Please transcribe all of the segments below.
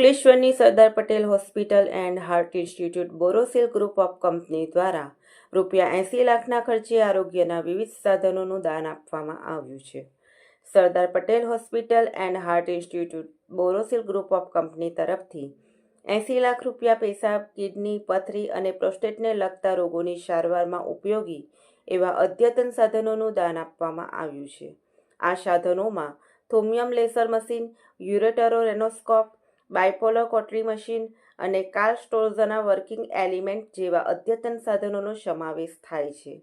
અંકલેશ્વરની Sardar Patel hospital and heart institute Borosil group of company દ્વારા રૂપિયા એંસી લાખના ખર્ચે આરોગ્યના વિવિધ સાધનોનું દાન આપવામાં આવ્યું છે. Sardar Patel hospital and heart institute Borosil group of company તરફથી એંસી લાખ રૂપિયા પેશાબ કિડની, પથરી અને પ્રોસ્ટેટને લગતા રોગોની સારવારમાં ઉપયોગી એવા અદ્યતન સાધનોનું દાન આપવામાં આવ્યું છે. આ સાધનોમાં થોમિયમ laser machine, ureterorenoscope bipolar cautery machine અને કાર્લ સ્ટોર્ઝના વર્કિંગ એલિમેન્ટ જેવા અદ્યતન સાધનોનો સમાવેશ થાય છે.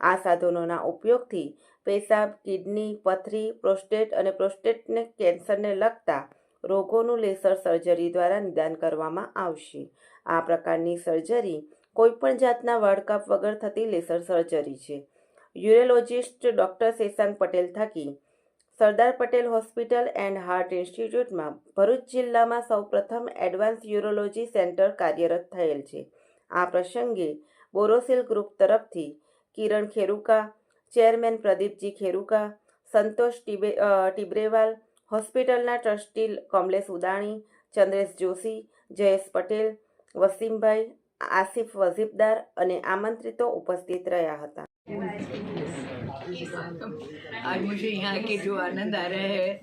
આ સાધનોના ઉપયોગથી પેશાબ, કિડની, પથરી, પ્રોસ્ટેટ અને પ્રોસ્ટેટને કેન્સરને લગતા રોગોનું લેસર સર્જરી દ્વારા નિદાન કરવામાં આવશે. આ પ્રકારની સર્જરી કોઈપણ જાતના વર્લ્ડકપ વગર થતી લેસર સર્જરી છે. યુરેલોજિસ્ટ ડૉક્ટર શેશાંક પટેલ થકી Sardar Patel hospital and heart ઇન્સ્ટિટ્યૂટમાં Bharuch જિલ્લામાં સૌપ્રથમ એડવાન્સ યુરોલોજી સેન્ટર કાર્યરત થયેલ છે. આ પ્રસંગે બોરોસિલ ગ્રુપ તરફથી કિરણ ખેરુકા ચેરમેન પ્રદીપજી ખેરુકા સંતોષ ટીબે અ, હોસ્પિટલના ટ્રસ્ટી કમલેશ ઉદાણી ચંદ્રેશ જોશી જયેશ પટેલ વસીમભાઈ આસિફ વઝીફદાર અને આમંત્રિતો ઉપસ્થિત રહ્યા હતા. आज मुझे यहाँ के जो आनंद आ रहा है,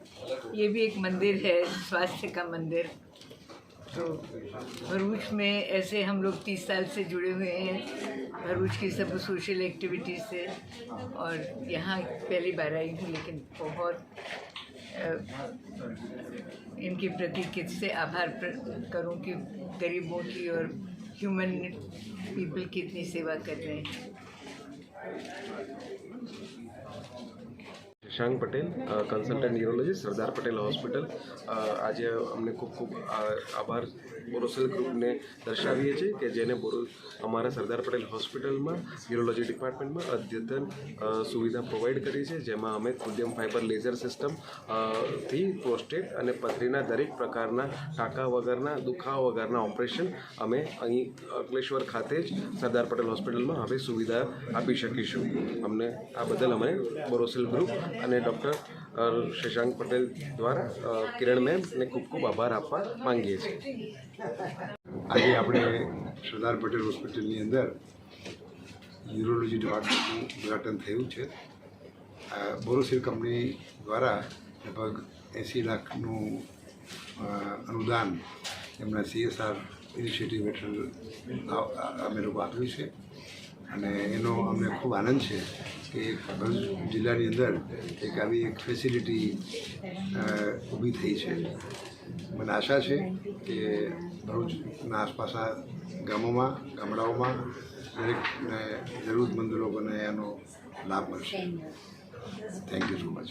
ये भी एक मंदिर है, स्वास्थ्य का मंदिर। तो भरूच में ऐसे हम लोग तीस साल से जुड़े हुए हैं, भरूच की सब सोशल एक्टिविटीज़ से। और यहाँ पहली बार आई हूँ, लेकिन बहुत इनके प्रति किससे आभार करूँ कि गरीबों की और ह्यूमन पीपल की इतनी सेवा कर रहे हैं। Shashank Patel consultant neurologist Sardar Patel hospital આજે અમને ખૂબ ખૂબ આભાર બોરોસેલ ગ્રુપને દર્શાવીએ છીએ કે જેને બોરો, અમારા સરદાર પટેલ હોસ્પિટલમાં ન્યુરોલોજી ડિપાર્ટમેન્ટમાં અદ્યતન સુવિધા પ્રોવાઈડ કરી છે, જેમાં અમે કુદ્યમ ફાઇબર લેઝર સિસ્ટમથી પ્રોસ્ટેટ અને પથરીના દરેક પ્રકારના ટાંકા વગરના, દુખાવા વગરના ઓપરેશન અમે અહીં અંકલેશ્વર ખાતે જ સરદાર પટેલ હોસ્પિટલમાં હવે સુવિધા આપી શકીશું. અમને આ બદલ અમે બોરોસિલ ગ્રુપ અને ડૉક્ટર શશાંક પટેલ દ્વારા કિરણ મેમને ખૂબ ખૂબ આભાર આપવા માંગીએ છીએ. આજે આપણે સરદાર પટેલ હોસ્પિટલની અંદર યુરોલોજી ડિપાર્ટમેન્ટનું ઉદ્ઘાટન થયું છે. બોરોસિલ કંપની દ્વારા લગભગ એંસી લાખનું અનુદાન એમના સીએસઆર ઇનિશિયેટિવ હેઠળ અમે લોકો આપ્યું છે. અને એનો અમને ખૂબ આનંદ છે કે ભરૂચ જિલ્લાની અંદર એક આવી એક ફેસિલિટી ઊભી થઈ છે. મને આશા છે કે ભરૂચના આસપાસના ગામોમાં, ગામડાઓમાં દરેકને જરૂરતમંદ લોકોને એનો લાભ મળશે. Thank you so much